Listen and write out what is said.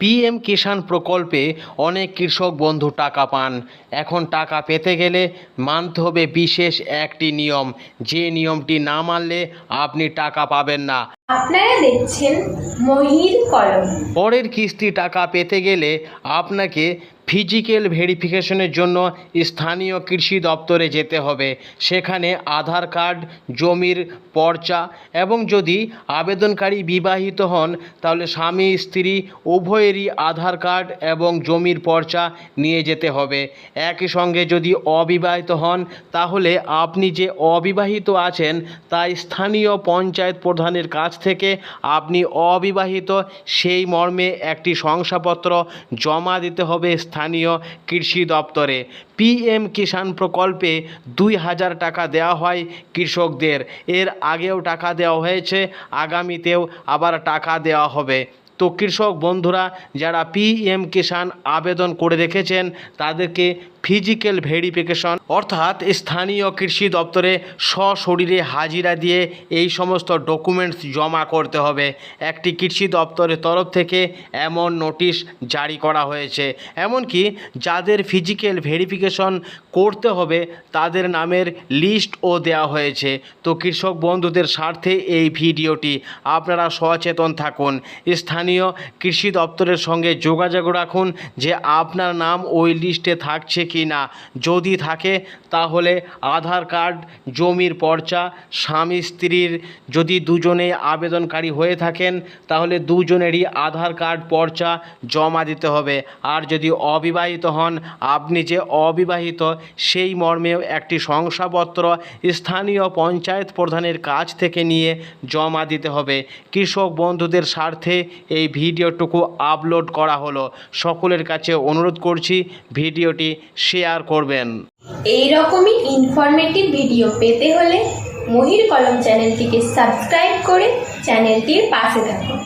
PM কিষাণ প্রকল্পে অনেক কৃষক বন্ধু টাকা পান। এখন টাকা পেতে গেলে মানতে হবে বিশেষ একটি নিয়ম। যে নিয়মটি না মানলে আপনি টাকা পাবেন না। আপনারা দেখছেন মহির কলম। পরের কিস্তি টাকা পেতে গেলে আপনাকে ফিজিক্যাল ভেরিফিকেশনের জন্য স্থানীয় কৃষি দপ্তরে যেতে হবে। সেখানে আধার কার্ড, জমির পর্চা এবং যদি আবেদনকারী বিবাহিত হন, তাহলে স্বামী, স্ত্রী উভয়েরই আধার কার্ড এবং জমির পর্চা নিয়ে যেতে হবে। একই সঙ্গে যদি অবিবাহিত হন, তাহলে আপনি যে অবিবাহিত আছেন, তা স্থানীয় পঞ্চায়েত প্রধানের কাছ থেকে আপনি অবিবাহিত, সেই মর্মে একটি শংসাপত্র জমা দিতে হবে স্থানীয় কৃষি দপ্তরে পিএম কিষাণ প্রকল্পে দুই হাজার টাকা দেওয়া হয় কৃষকদের। এর আগেও টাকা দেওয়া হয়েছে, আগামীতেও আবার টাকা দেওয়া হবে। তো কৃষক বন্ধুরা, যারা পিএম কিষাণ আবেদন করে রেখেছেন, তাদেরকে ফিজিক্যাল ভেরিফিকেশন, অর্থাৎ স্থানীয় কৃষি দপ্তরে সশরীরে হাজিরা দিয়ে এই সমস্ত ডকুমেন্টস জমা করতে হবে। একটি কৃষি দপ্তরের তরফ থেকে এমন নোটিশ জারি করা হয়েছে। এমনকি যাদের ফিজিক্যাল ভেরিফিকেশন করতে হবে, তাদের নামের লিস্টও দেওয়া হয়েছে। তো কৃষক বন্ধুদের স্বার্থে এই ভিডিওটি আপনারা সচেতন থাকুন। স্থানীয় কৃষি দপ্তরের সঙ্গে যোগাযোগ রাখুন যে আপনার নাম ওই লিস্টে থাকছে কি না? যদি থাকে, তাহলে আধার কার্ড, জমির পর্চা, স্বামী, স্ত্রীর যদি দুজনেই আবেদনকারী হয়ে থাকেন, তাহলে দুজনেরই আধার কার্ড, পর্চা জমা দিতে হবে। আর যদি অবিবাহিত হন, আপনি যে অবিবাহিত, সেই মর্মেও একটি শংসাপত্র স্থানীয় পঞ্চায়েত প্রধানের কাছ থেকে নিয়ে জমা দিতে হবে। কৃষক বন্ধুদের স্বার্থে এই ভিডিওটুকু আপলোড করা হলো। সকলের কাছে অনুরোধ করছি, ভিডিওটি শেয়ার করবেন। এই রকমই ইনফরমেটিভ ভিডিও পেতে হলে মহির কলম চ্যানেলটিকে সাবস্ক্রাইব করে চ্যানেলটির পাশে থাকুন।